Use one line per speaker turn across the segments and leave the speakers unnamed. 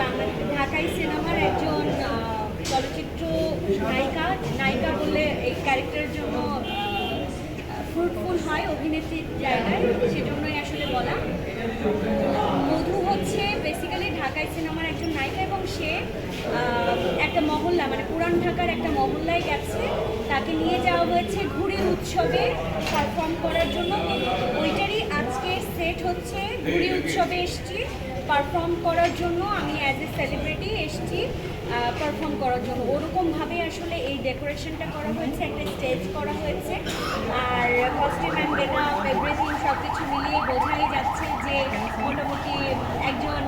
বাংলা ঢাকাই সিনেমার একজন চলচ্চিত্র নায়িকা। নায়িকা বলে এই ক্যারেক্টারের জন্য ফ্রুটফুল হয় অভিনেত্রীর জায়গায়, সেজন্যই আসলে বলা। মধু হচ্ছে বেসিক্যালি ঢাকাই সিনেমার একজন নায়িকা এবং সে একটা মহল্লা মানে পুরান ঢাকার একটা মহল্লায় গেছে। তাকে নিয়ে যাওয়া হয়েছে ঘুড়ি উৎসবে পারফর্ম করার জন্য। ওইটারই আজকে সেট হচ্ছে, ঘুড়ি উৎসবে এসছি। পারফর্ম করার জন্য আমি অ্যাজ এ সেলিব্রিটি এসছি পারফর্ম করার জন্য। ওরকমভাবে আসলে এই ডেকোরেশনটা করা হয়েছে, একটা স্টেজ করা হয়েছে। আর কস্টিউম অ্যান্ড গেটআপ এভরিথিং সব কিছু মিলিয়ে বোঝাই যাচ্ছে যে মোটামুটি একজন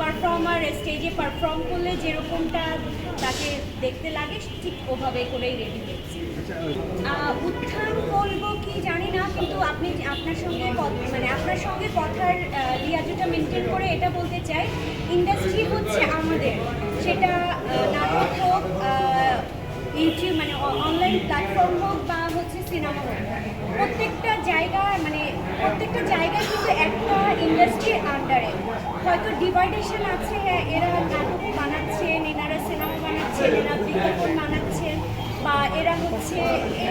পারফর্মার স্টেজে পারফর্ম করলে যেরকমটা তাকে দেখতে লাগে, ঠিক ওভাবে করেই রেডি হয়েছে। উত্থান বলব কি জানি না, কিন্তু আপনি আপনার সঙ্গে মানে আপনার সঙ্গে কথার রিয়াজটা মেনটেন করে এটা বলতে চাই। ইন্ডাস্ট্রি হচ্ছে আমাদের। সেটা নাটক হোক ইউটিউব মানে অনলাইন প্ল্যাটফর্ম হোক বা হচ্ছে সিনেমা হোক, প্রত্যেকটা জায়গা মানে প্রত্যেকটা জায়গায় কিন্তু একটা ইন্ডাস্ট্রির আন্ডারে হয়তো ডিভাইডেশন আছে এরা নাটক বানাচ্ছেন, এনারা সিনেমা বানাচ্ছেন, এরা বিজ্ঞাপন বানাচ্ছেন বা এরা হচ্ছে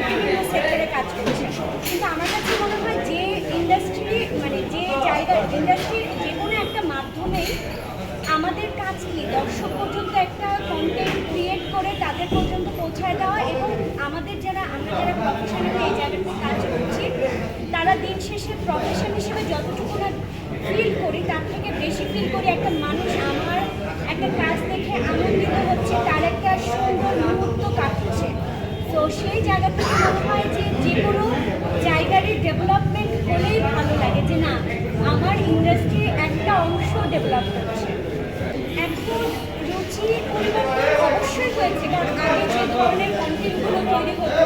বিভিন্ন সেক্টরে কাজ করছে। কিন্তু আমার কাছে মনে হয় যে ইন্ডাস্ট্রি মানে যে জায়গা ইন্ডাস্ট্রির যে কোনো একটা মাধ্যমেই আমাদের কাজ কি? দর্শক পর্যন্ত একটা কন্টেন্ট ক্রিয়েট করে তাদের পর্যন্ত পৌঁছায় দেওয়া এবং আমাদের যারা, আমরা যারা প্রফেশনালি এই জায়গাতে কাজ করছি, তারা দিন শেষে প্রফেশন হিসেবে যতটুকু না ফিল করি, তার থেকে বেশি ফিল করি, একটা মানুষ আমার একটা কাজ দেখে আনন্দিত হচ্ছে, তার একটা সুন্দর মুহূর্ত সেই জায়গা থেকে মনে হয় যে যে কোনো জায়গার ডেভেলপমেন্ট হলেই ভালো লাগে, যে না, আমার ইন্ডাস্ট্রি একটা অংশ ডেভেলপ হচ্ছে। এখন রুচি পরিবর্তন অবশ্যই হয়েছে, কারণ আগে যে ধরনের কন্টেন্টগুলো তৈরি হতো,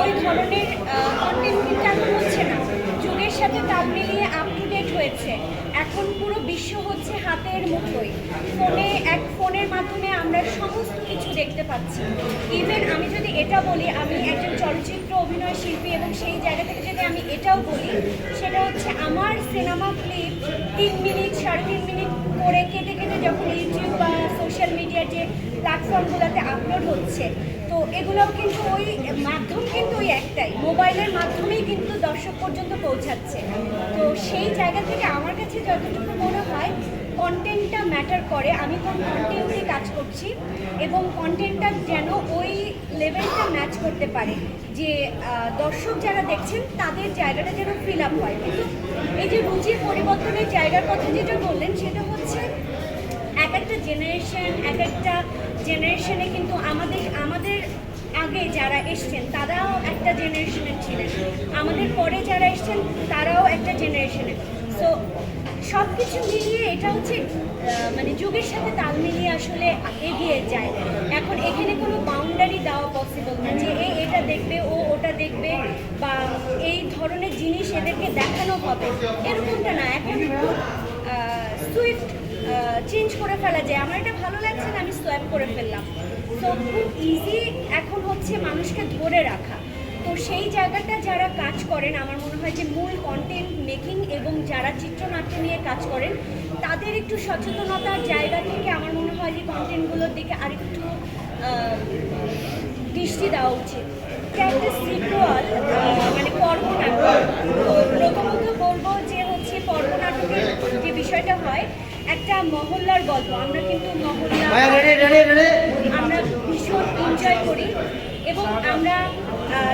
ওই ধরনের কন্টেন্ট কিন্তু এখন হচ্ছে না যুগের সাথে তাল মিলিয়ে আপ টু ডেট হয়েছে এখন পুরো বিশ্ব হচ্ছে হাতের মুঠোয় ফোনে এক ফোনের মাধ্যমে আমরা সমস্ত কিছু দেখতে পাচ্ছি। ইভেন আমি যদি এটা বলি, আমি একজন চলচ্চিত্র অভিনয় শিল্পী এবং সেই জায়গা থেকে যদি আমি এটাও বলি, সেটা হচ্ছে আমার সিনেমা ক্লিপ তিন মিনিট, সাড়ে তিন মিনিট করে কেটে কেটে যখন ইউটিউব বা সোশ্যাল মিডিয়ার যে প্ল্যাটফর্মগুলোতে আপলোড হচ্ছে, তো এগুলোও কিন্তু ওই মাধ্যম কিন্তু ওই একটাই। মোবাইলের মাধ্যমেই কিন্তু দর্শক পর্যন্ত পৌঁছাচ্ছে। তো সেই জায়গা থেকে আমার কাছে যতটুকু মনে হয় কন্টেন্টটা ম্যাটার করে, আমি কোন কন্টেন্টে কাজ করছি এবং কন্টেন্টটা যেন ওই লেভেলটা ম্যাচ করতে পারে যে দর্শক যারা দেখছেন তাদের জায়গাটা যেন ফিল আপ হয়। কিন্তু এই যে রুচির পরিবর্তনের জায়গার কথা যেটা বললেন, সেটা হচ্ছে এক একটা জেনারেশন এক একটা জেনারেশনে কিন্তু আমাদের আমাদের আগে যারা এসছেন, তারাও একটা জেনারেশনের ছিলেন। আমাদের পরে যারা এসছেন, তারাও একটা জেনারেশনের সো সব কিছু মিলিয়ে এটা হচ্ছে মানে যুগের সাথে তাল মিলিয়ে আসলে এগিয়ে যায়। এখন এখানে কোনো বাউন্ডারি দেওয়া পসিবল না যে এ এটা দেখবে, ও ওটা দেখবে বা এই ধরনের জিনিস এদেরকে দেখানো হবে। এরকমটা না, এখন সুইফট চেঞ্জ করে ফেলা যায়। আমার এটা ভালো লাগছে না, আমি সোয়াপ করে ফেললাম। তো খুব ইজি এখন হচ্ছে মানুষকে ধরে রাখা। সেই জায়গাটা যারা কাজ করেন আমার মনে হয় যে মূল কন্টেন্ট মেকিং এবং যারা চিত্রনাট্য নিয়ে কাজ করেন তাদের একটু সচেতনতার জায়গা থেকে আমার মনে হয় যে কন্টেন্টগুলোর দিকে আরেকটু দৃষ্টি দেওয়া উচিত। এটা একটা সিকুয়াল মানে পর্ব নাটক তো প্রথমত বলব যে হচ্ছে পর্ব নাটকের যে বিষয়টা হয় একটা মহল্লার গল্প। আমরা কিন্তু মহল্লা আমরা ভীষণ এনজয় করি। আমরা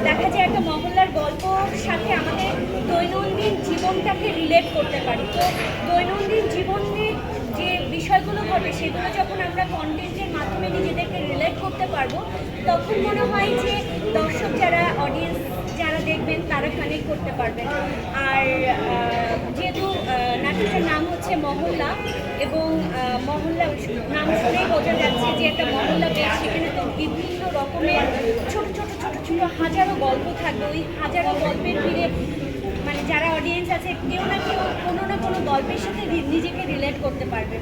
দেখা যায় একটা মহল্লার গল্পর সাথে আমাদের দৈনন্দিন জীবনটাকে রিলেট করতে পারি। তো দৈনন্দিন জীবনের যে বিষয়গুলো ঘটে, সেগুলো যখন আমরা কন্টেন্টের মাধ্যমে নিজেদেরকে রিলেট করতে পারব, তখন মনে হয় যে দর্শক যারা অডিয়েন্স যারা দেখবেন, তারা কানেক্ট করতে পারবেন। আর যেহেতু নাটকটার নাম হচ্ছে মহল্লা এবং মহল্লা, নাম শুনেই বোঝা যাচ্ছে যে একটা মহল্লা বেশ, সেখানে তো বিভিন্ন রকমের তো হাজারো গল্প থাকবে। ওই হাজারো গল্পের ভিড়ে মানে যারা অডিয়েন্স আছে, কেউ না কেউ কোনো না কোনো গল্পের সাথে নিজেকে রিলেট করতে পারবে।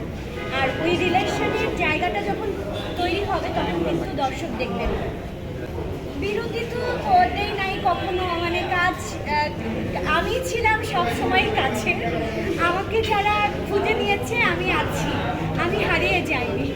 আর ওই রিলেশনের জায়গাটা যখন তৈরি হবে, তখন কিন্তু দর্শক দেখবেন বিরতি তো করতেই নাই কখনো মানে কাজ আমি ছিলাম সব সময় কাছে। আমাকে যারা খুঁজে নিয়েছে, আমি আছি। আমি হারিয়ে যাইনি।